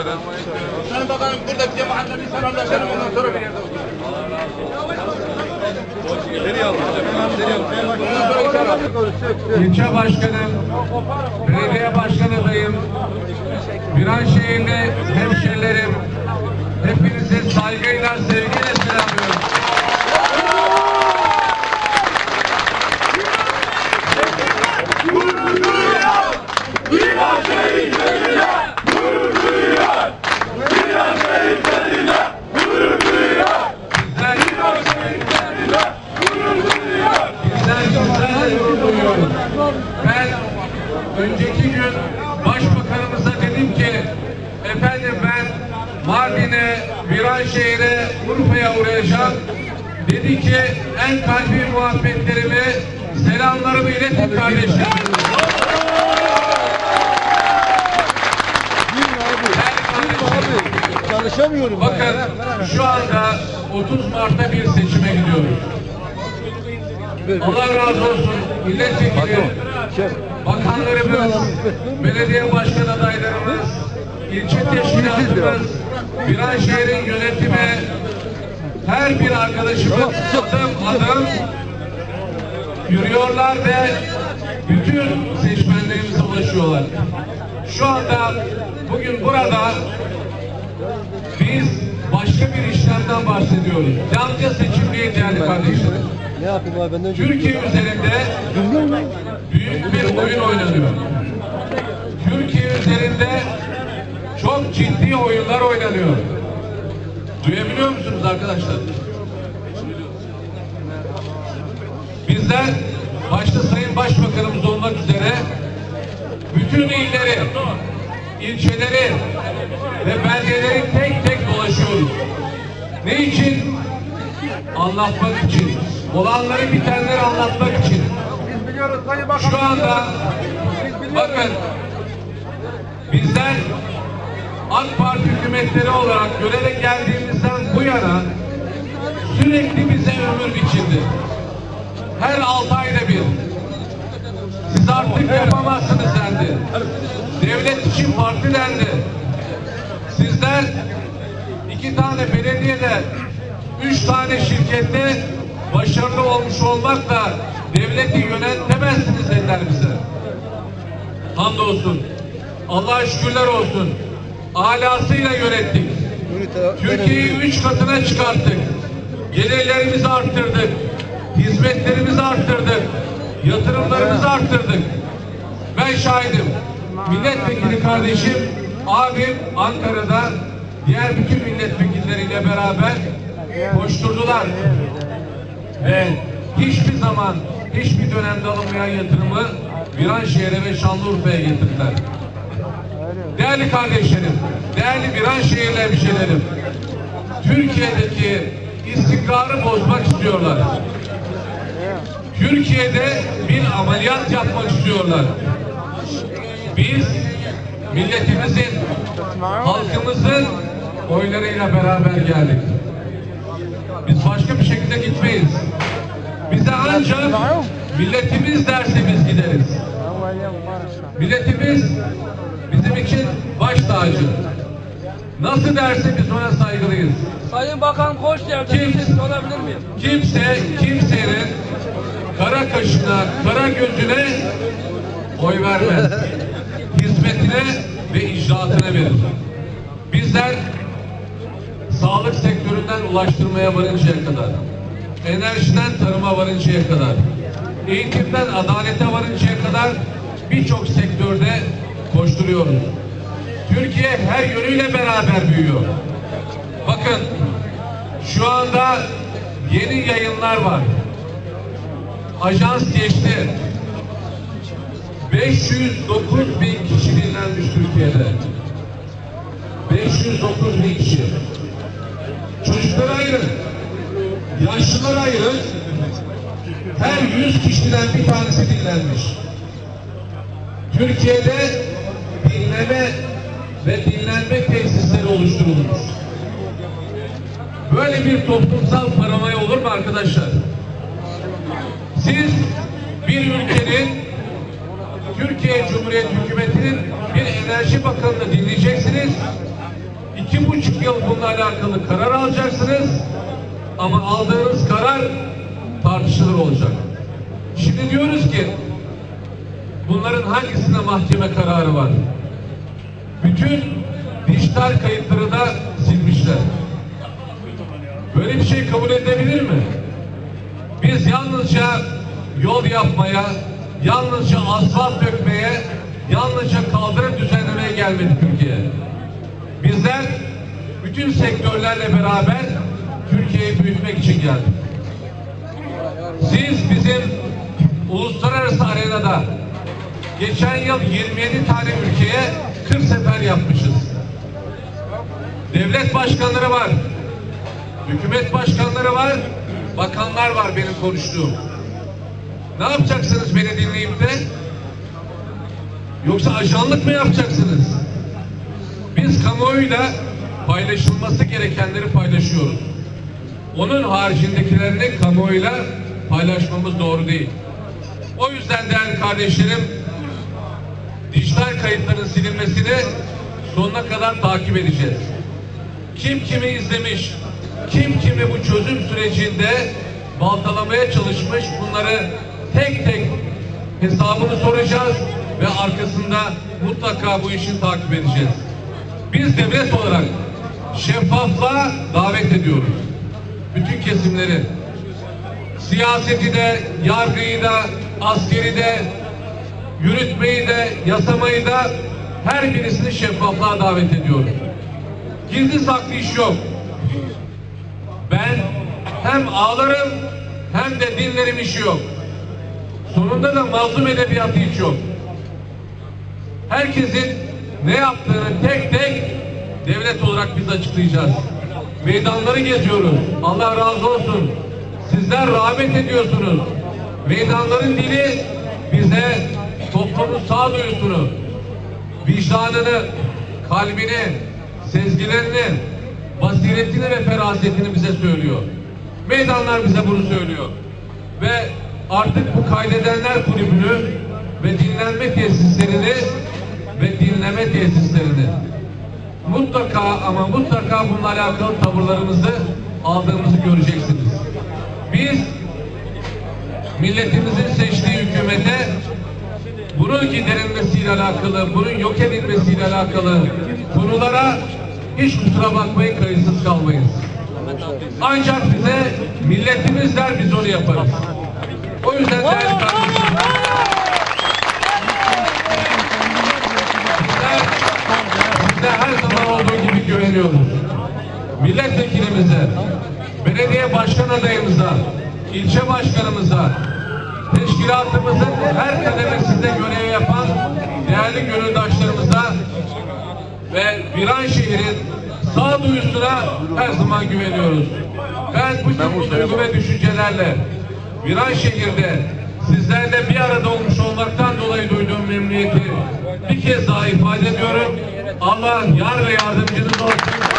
Müsaade. Sen bakalım burada bir mahallede bir selamlaşalım ondan sonra bir yerde İlçe başkanım, belediye başkan adayım, Viranşehirli hemşerilerim, hepinizi saygıyla, sevgiyle selamlıyorum. Bizler, bizler sizlerle gurur duyuyoruz. Ben önceki gün başbakanımıza dedim ki efendim ben Mardin'e, Viranşehir'e, Urfa'ya uğrayacağım. Dedi ki en kalbi muhabbetlerimi, selamlarımı iletin kardeşlerim, Çalışamıyorum Bakın şu anda 30 Mart'ta bir seçime gidiyoruz. Allah razı olsun milletvekili, bakanlarımız, belediye başkan adaylarımız, ilçe teşkilatımız, Viranşehir'in yönetimi, her bir arkadaşımız adım adım yürüyorlar ve bütün seçmenlerimize ulaşıyorlar. Şu anda bugün burada biz başka bir işlemden bahsediyoruz. Yalnızca seçim değil değerli kardeşlerim. Ne yapayım abi benden Türkiye üzerinde büyük bir oyun oynanıyor. Türkiye üzerinde ciddi oyunlar oynanıyor. Duyabiliyor musunuz arkadaşlar? Bizler başta Sayın Başbakanımız olmak üzere bütün illeri, ilçeleri ve belgeleri tek tek dolaşıyoruz. Ne için? Anlatmak için. Olanları bitenleri anlatmak için. Şu anda bakın bizler AK Parti hükümetleri olarak göreve geldiğimizden bu yana sürekli bize ömür biçildi. Her altı ayda bir. Siz artık yapamazsınız dendi. Devlet için parti dendi. Sizler iki tane belediyede, üç tane şirkette başarılı olmuş olmakla devleti yönetemezsiniz dediler bize. Hamdolsun. Allah'a şükürler olsun. Alasıyla yönettik. Türkiye'yi üç katına çıkarttık. Gelirlerimizi arttırdık. Hizmetlerimizi arttırdık. Yatırımlarımızı arttırdık. Ben şahidim. Milletvekili kardeşim, abim Ankara'da diğer bütün milletvekilleriyle beraber koşturdular. Ve hiçbir zaman, hiçbir dönemde alınmayan yatırımı Viranşehir'e ve Şanlıurfa'ya getirdiler. Değerli kardeşlerim, değerli Viranşehirli hemşehrilerim, Türkiye'deki istikrarı bozmak istiyorlar. Türkiye'de bir ameliyat yapmak istiyorlar. Biz milletimizin, halkımızın oylarıyla beraber geldik. Biz başka bir şekilde gitmeyiz. Bize ancak milletimiz derse biz gideriz. Milletimiz bizim için baş tacı. Nasıl derse biz ona saygılıyız. Sayın Bakan hoş geldiniz. Bir şey sorabilir miyim? Kimse kimsenin kara kaşına, kara gözüne oy vermez. Hizmetine ve icraatine verir. Bizler sağlık sektöründen ulaştırmaya varıncaya kadar, enerjiden tarıma varıncaya kadar, eğitimden adalete varıncaya kadar birçok sektörde koşturuyoruz. Türkiye her yönüyle beraber büyüyor. Bakın şu anda yeni yayınlar var. Ajans geçti. 509 bin kişi dinlenmiş Türkiye'de. 509 bin kişi. Çocuklar ayrı, yaşlılar ayrı. Her 100 kişiden bir tanesi dinlenmiş. Türkiye'de dinleme ve dinlenme tesisleri oluşturulmuş. Böyle bir toplumsal paranoya olur mu arkadaşlar? Siz bir ülkenin Türkiye Cumhuriyeti Hükümeti'nin bir enerji bakanını dinleyeceksiniz. İki buçuk yıl bununla alakalı karar alacaksınız. Ama aldığınız karar tartışılır olacak. Şimdi diyoruz ki bunların hangisinde mahkeme kararı var? Bütün dijital kayıtları da silmişler. Böyle bir şey kabul edilebilir mi? Biz yalnızca yol yapmaya, yalnızca asfalt dökmeye, yalnızca kaldırım düzenlemeye gelmedik Türkiye'ye. Bizler bütün sektörlerle beraber Türkiye'yi büyütmek için geldik. Siz bizim uluslararası arenada geçen yıl 27 tane ülkeye Devlet başkanları var. Hükümet başkanları var. Bakanlar var benim konuştuğum. Ne yapacaksınız beni dinleyip de? Yoksa ajanlık mı yapacaksınız? Biz kamuoyuyla paylaşılması gerekenleri paylaşıyoruz. Onun haricindekilerini kamuoyuyla paylaşmamız doğru değil. O yüzden değerli kardeşlerim, dijital kayıtların silinmesini sonuna kadar takip edeceğiz. Kim kimi izlemiş, kim kimi bu çözüm sürecinde baltalamaya çalışmış bunları tek tek hesabını soracağız ve arkasında mutlaka bu işi takip edeceğiz. Biz devlet olarak şeffaflığa davet ediyoruz. Bütün kesimleri, siyaseti de, yargıyı da, askeri de, yürütmeyi de, yasamayı da her birisini şeffaflığa davet ediyoruz. Gizli saklı iş yok. Ben hem ağlarım hem de dinlerim işi yok. Sonunda da mazlum edebiyatı hiç yok. Herkesin ne yaptığını tek tek devlet olarak biz açıklayacağız. Meydanları geziyoruz. Allah razı olsun. Sizler rağbet ediyorsunuz. Meydanların dili bize toplumun sağduyusunu, vicdanını, kalbini, sezgilerini, basiretini ve ferasetini bize söylüyor. Meydanlar bize bunu söylüyor. Ve artık bu kaydedenler kulübünü ve dinlenme tesislerini ve dinleme tesislerini mutlaka ama mutlaka bununla alakalı tavırlarımızı aldığımızı göreceksiniz. Biz milletimizin seçtiği hükümete bunun giderilmesiyle alakalı, bunun yok edilmesiyle alakalı konulara hiç kusura bakmayın kayıtsız kalmayız. Ancak bize milletimiz der biz onu yaparız. O yüzden değerli. Bizler, bizler her zaman olduğu gibi güveniyoruz. Milletvekilimize, belediye başkan adayımıza, ilçe başkanımıza, teşkilatımızın her kademesinde görev yapan değerli gönüldaşlarımıza ve Viranşehir'in sağduyusuna her zaman güveniyoruz. Ben bütün bu duygu ve düşüncelerle Viranşehir'de sizlerle bir arada olmuş olmaktan dolayı duyduğum memnuniyeti bir kez daha ifade ediyorum. Allah yar ve yardımcınız olsun.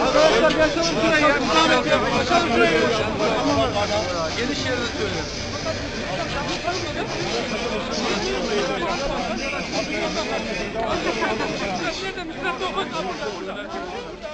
Arkadaşlar gelsene şuraya ya. Bir zahmet ya. Açalım şurayı. Geniş yerde söylüyorum. Arkadaşlar,